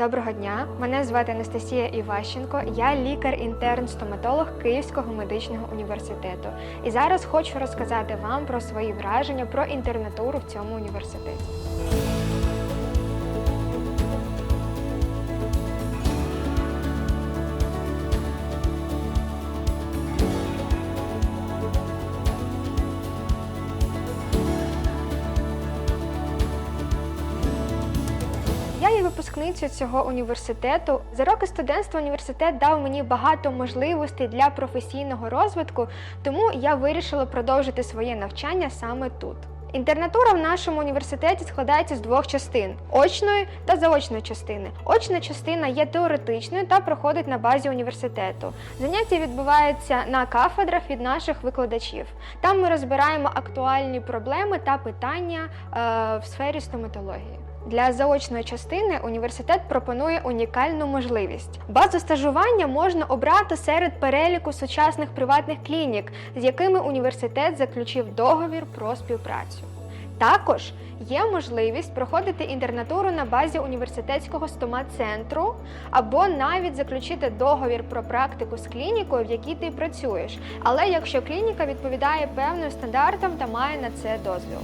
Доброго дня, мене звати Анастасія Іващенко. Я лікар-інтерн-стоматолог Київського медичного університету. І зараз хочу розказати вам про свої враження про інтернатуру в цьому університеті. Я випускницею цього університету. За роки студентства університет дав мені багато можливостей для професійного розвитку, тому я вирішила продовжити своє навчання саме тут. Інтернатура в нашому університеті складається з двох частин очної та заочної частини. Очна частина є теоретичною та проходить на базі університету. Заняття відбуваються на кафедрах від наших викладачів. Там ми розбираємо актуальні проблеми та питання е, в сфері стоматології. Для заочної частини університет пропонує унікальну можливість. Базу стажування можна обрати серед переліку сучасних приватних клінік, з якими університет заключив договір про співпрацю. Також є можливість проходити інтернатуру на базі університетського стомат-центру або навіть заключити договір про практику з клінікою, в якій ти працюєш, але якщо клініка відповідає певним стандартам та має на це дозвіл.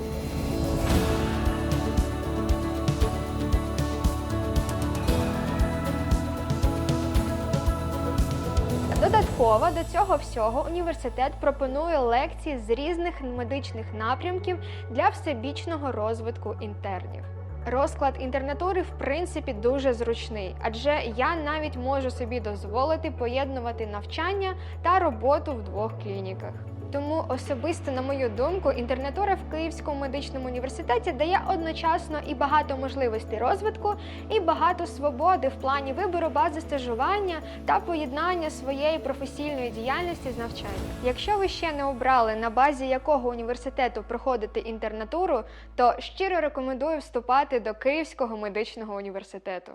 Додатково до цього всього університет пропонує лекції з різних медичних напрямків для всебічного розвитку інтернів. Розклад інтернатури в принципі дуже зручний, адже я навіть можу собі дозволити поєднувати навчання та роботу в двох клініках. Тому особисто, на мою думку, інтернатура в Київському медичному університеті дає одночасно і багато можливостей розвитку, і багато свободи в плані вибору бази стажування та поєднання своєї професійної діяльності з навчанням. Якщо ви ще не обрали на базі якого університету проходити інтернатуру, то щиро рекомендую вступати до Київського медичного університету.